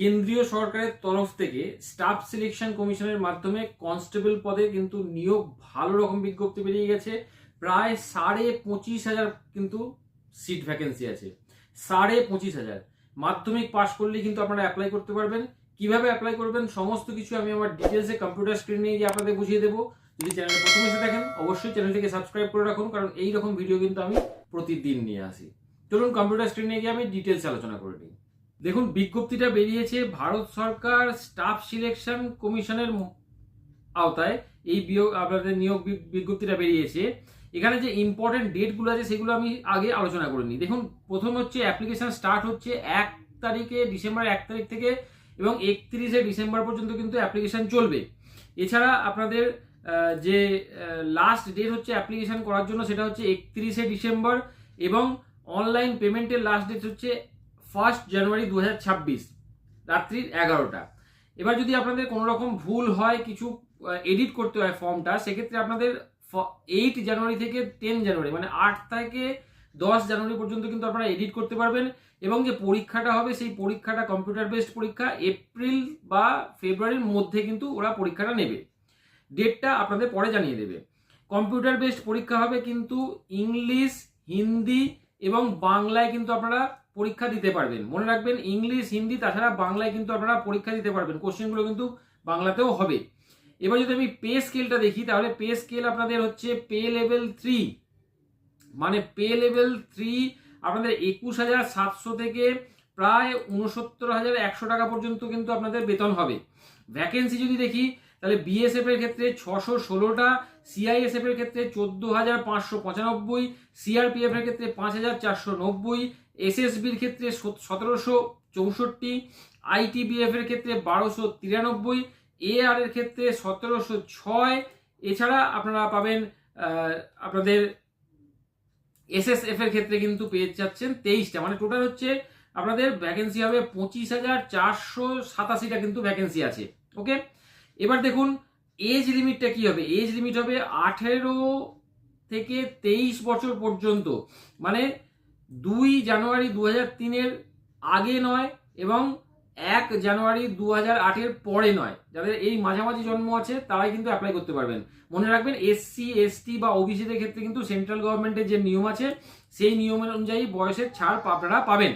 কেন্দ্রীয় সরকারের তরফ থেকে স্টাফ সিলেকশন কমিশনের মাধ্যমে কনস্টেবল পদে কিন্তু নিয়োগ ভালো রকম বিজ্ঞপ্তি বেরিয়ে গেছে। প্রায় সাড়ে পঁচিশ হাজার কিন্তু সিট ভ্যাকেন্সি আছে। সাড়ে পঁচিশ হাজার। মাধ্যমিক পাশ করলেই কিন্তু আপনারা অ্যাপ্লাই করতে পারবেন। কীভাবে অ্যাপ্লাই করবেন সমস্ত কিছু আমি আমার ডিটেলসে কম্পিউটার স্ক্রিনে গিয়ে আপনাদের বুঝিয়ে দেবো। যদি চ্যানেলটা প্রথমে এসে দেখেন, অবশ্যই চ্যানেলটিকে সাবস্ক্রাইব করে রাখুন, কারণ এই রকম ভিডিও কিন্তু আমি প্রতিদিন নিয়ে আসি। চলুন কম্পিউটার স্ক্রিনে গিয়ে আমি ডিটেলস আলোচনা করে নিই। দেখুন, বিজ্ঞপ্তিটা বেরিয়েছে, ভারত সরকার স্টাফ সিলেকশন কমিশনের আওতায় এই বিয়োগ আপনাদের নিয়োগ বিজ্ঞপ্তিটা বেরিয়েছে। এখানে যে ইম্পর্টেন্ট ডেটগুলো আছে, সেগুলো আমি আগে আলোচনা করে নিই। দেখুন, প্রথম হচ্ছে অ্যাপ্লিকেশন স্টার্ট হচ্ছে এক তারিখে ডিসেম্বর এক তারিখ থেকে এবং একত্রিশে ডিসেম্বর পর্যন্ত কিন্তু অ্যাপ্লিকেশন চলবে। এছাড়া আপনাদের যে লাস্ট ডেট হচ্ছে অ্যাপ্লিকেশন করার জন্য, সেটা হচ্ছে একত্রিশে ডিসেম্বর এবং অনলাইন পেমেন্টের লাস্ট ডেট হচ্ছে ফার্স্ট জানুয়ারি দু হাজার ছাব্বিশ, রাত্রির এগারোটা। এবার যদি আপনাদের কোনো রকম ভুল হয়, কিছু এডিট করতে হয় ফর্মটা সেক্ষেত্রে আপনাদের এইট জানুয়ারি থেকে টেন জানুয়ারি মানে আট থেকে দশ জানুয়ারি পর্যন্ত কিন্তু আপনারা এডিট করতে পারবেন। এবং যে পরীক্ষাটা হবে, সেই পরীক্ষাটা কম্পিউটার বেসড পরীক্ষা এপ্রিল বা ফেব্রুয়ারির মধ্যে কিন্তু ওরা পরীক্ষাটা নেবে। ডেটটা আপনাদের পরে জানিয়ে দেবে। কম্পিউটার বেসড পরীক্ষা হবে কিন্তু ইংলিশ হিন্দি এবং বাংলায় কিন্তু আপনারা পরীক্ষা দিতে পারবেন। মনে রাখবেন, ইংলিশ, হিন্দি, তাছাড়া বাংলায় কিন্তু আপনারা পরীক্ষা দিতে পারবেন। কোশ্চেনগুলো কিন্তু বাংলাতেও হবে। এবার যদি আমি পে স্কেলটা দেখি, তাহলে পে স্কেল আপনাদের হচ্ছে পে লেভেল থ্রি মানে পে লেভেল থ্রি আপনাদের একুশ হাজার সাতশো থেকে প্রায় উনসত্তর হাজার একশো টাকা পর্যন্ত কিন্তু আপনাদের বেতন হবে। ভ্যাকেন্সি যদি দেখি, তাহলে বিএসএফ এর ক্ষেত্রে ছশো ষোলোটা সিআইএসএফ এর ক্ষেত্রে চোদ্দ হাজার পাঁচশো পঁচানব্বই সিআরপিএফ এর ক্ষেত্রে পাঁচ হাজার চারশো নব্বই এসএসবির ক্ষেত্রে সতেরোশো চৌষট্টি আইটিবিএফ এর ক্ষেত্রে বারোশো তিরানব্বই এআর এর ক্ষেত্রে সতেরোশো ছয়। এছাড়া আপনারা পাবেন আপনাদের এসএসএফ এর ক্ষেত্রে কিন্তু পেয়ে যাচ্ছেন তেইশটা। মানে টোটাল হচ্ছে আপনাদের ভ্যাকেন্সি হবে পঁচিশ হাজার চারশো সাতাশিটা কিন্তু ভ্যাকেন্সি আছে। ওকে এবার দেখুন এজ লিমিটটা কি হবে? এজ লিমিট হবে আঠেরো থেকে তেইশ বছর পর্যন্ত। মানে দুই জানুয়ারি দু হাজার তিনের আগে নয় এবং এক জানুয়ারি দু হাজার আটের পরে নয়। যাদের এই মাঝামাঝি জন্ম আছে, তারাই কিন্তু অ্যাপ্লাই করতে পারবেন। মনে রাখবেন এসসি এসটি বা ওবিসিদের ক্ষেত্রে কিন্তু সেন্ট্রাল গভর্নমেন্টের যে নিয়ম আছে, সেই নিয়মের অনুযায়ী বয়সের ছাড় আপনারা পাবেন।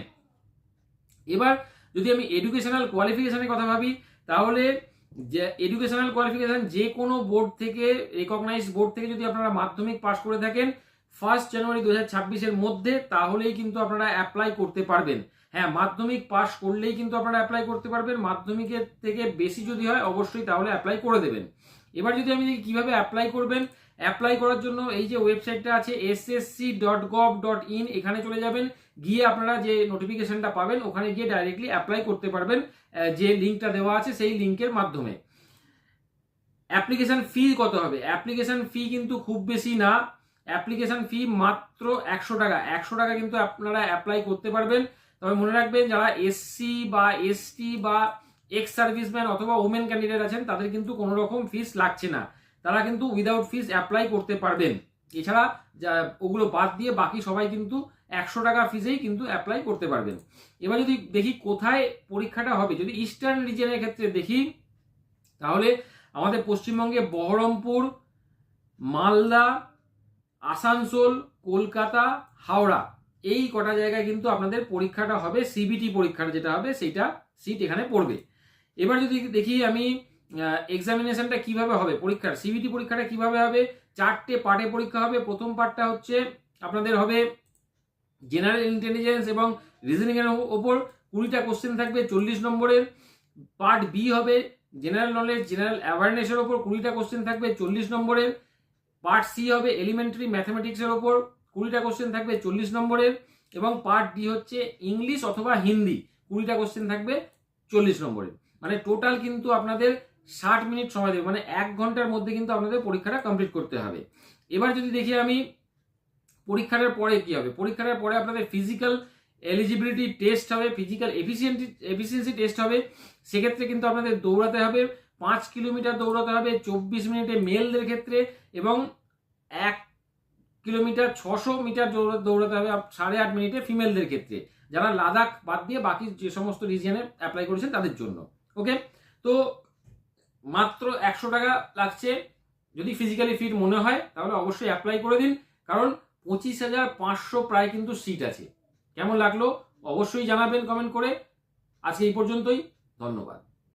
এবার যদি আমি এডুকেশনাল কোয়ালিফিকেশনের কথা ভাবি, তাহলে যে এডুকেশনাল কোয়ালিফিকেশন যে কোনো বোর্ড থেকে রেকগনাইজ বোর্ড থেকে যদি আপনারা মাধ্যমিক পাশ করে থাকেন ফার্স্ট জানুয়ারি দু হাজার মধ্যে, তাহলেই কিন্তু আপনারা অ্যাপ্লাই করতে পারবেন। হ্যাঁ মাধ্যমিক পাশ করলেই কিন্তু আপনারা অ্যাপ্লাই করতে পারবেন। মাধ্যমিকের থেকে বেশি যদি হয়, অবশ্যই তাহলে অ্যাপ্লাই করে দেবেন। এবার যদি আমি দেখি কীভাবে অ্যাপ্লাই করবেন অ্যাপ্লাই করার জন্য এই যে ওয়েবসাইটটা আছে SSC dot gov dot in, এখানে চলে যাবেন। গিয়ে আপনারা যে নোটিফিকেশনটা পাবেন, ওখানে গিয়ে ডাইরেক্টলি অ্যাপ্লাই করতে পারবেন যে লিঙ্কটা দেওয়া আছে সেই লিঙ্কের মাধ্যমে। অ্যাপ্লিকেশন ফি কত হবে? অ্যাপ্লিকেশন ফি কিন্তু খুব বেশি না। অ্যাপ্লিকেশন ফি মাত্র একশো টাকা। একশো টাকা কিন্তু আপনারা অ্যাপ্লাই করতে পারবেন। তবে মনে রাখবেন, যারা এসসি বা এসটি বা এক্স সার্ভিসম্যান অথবা ওমেন ক্যান্ডিডেট আছেন, তাদের কিন্তু কোনো রকম ফিস লাগছে না। তারা কিন্তু উইদাউট ফিস অ্যাপ্লাই করতে পারবেন। এছাড়া যা- ওগুলো বাদ দিয়ে বাকি সবাই কিন্তু একশো টাকা ফিসেই কিন্তু অ্যাপ্লাই করতে পারবেন। এবার যদি দেখি কোথায় পরীক্ষাটা হবে, যদি ইস্টার্ন রিজনের ক্ষেত্রে দেখি, তাহলে আমাদের পশ্চিমবঙ্গে বহরমপুর, মালদা আসানসোল, কলকাতা, হাওড়া। এই কটা জায়গায় কিন্তু আপনাদের পরীক্ষাটা হবে সিবিটি পরীক্ষাটা যেটা হবে সেটা সিট এখানে পড়বে। এবার যদি দেখি আমি এক্সামিনেশনটা কীভাবে হবে পরীক্ষার সিবিটি পরীক্ষাটা কীভাবে হবে, চারটে পার্টে পরীক্ষা হবে, প্রথম পার্টটা হচ্ছে আপনাদের হবে জেনারেল ইন্টেলিজেন্স এবং রিজনিং এর ওপর, কুড়িটা কোশ্চেন থাকবে, চল্লিশ নম্বরের। পার্ট বি হবে জেনারেল নলেজ জেনারেল অ্যাওয়ারনেসের ওপর কুড়িটা কোশ্চেন থাকবে, চল্লিশ নম্বরের। পার্ট সি হবে এলিমেন্টারি ম্যাথমেটিক্সের ওপর, কুড়িটা কোশ্চেন থাকবে চল্লিশ নম্বরের, এবং পার্ট ডি হচ্ছে ইংলিশ অথবা হিন্দি কুড়িটা কোশ্চেন থাকবে চল্লিশ নম্বরের। মানে টোটাল কিন্তু আপনাদের ষাট মিনিট সময় দেবে মানে এক ঘণ্টার মধ্যে কিন্তু আপনাদের পরীক্ষাটা কমপ্লিট করতে হবে। এবার যদি দেখি আমি পরীক্ষাটার পরে কি হবে, পরীক্ষাটার পরে আপনাদের ফিজিক্যাল এলিজিবিলিটি টেস্ট হবে ফিজিক্যাল এফিসিয়েন্সি এফিসিয়েন্সি টেস্ট হবে, সেক্ষেত্রে কিন্তু আপনাদের দৌড়াতে হবে। পাঁচ কিলোমিটার দৌড়াতে হবে চব্বিশ মিনিটে মেলদের ক্ষেত্রে এবং এক কিলোমিটার ছশো মিটার দৌড়া- দৌড়াতে হবে সাড়ে আট মিনিটে ফিমেলদের ক্ষেত্রে। যারা লাদাখ বাদ দিয়ে বাকি যে সমস্ত রিজিয়নে অ্যাপ্লাই করেছেন তাদের জন্য। ওকে তো মাত্র একশো টাকা লাগছে। যদি ফিজিক্যালি ফিট মনে হয়, তাহলে অবশ্যই অ্যাপ্লাই করে দিন। কারণ পঁচিশ হাজার পাঁচশো প্রায় কিন্তু সিট আছে। কেমন লাগল? অবশ্যই জানাবেন কমেন্ট করে। আজকে এই পর্যন্তই। ধন্যবাদ।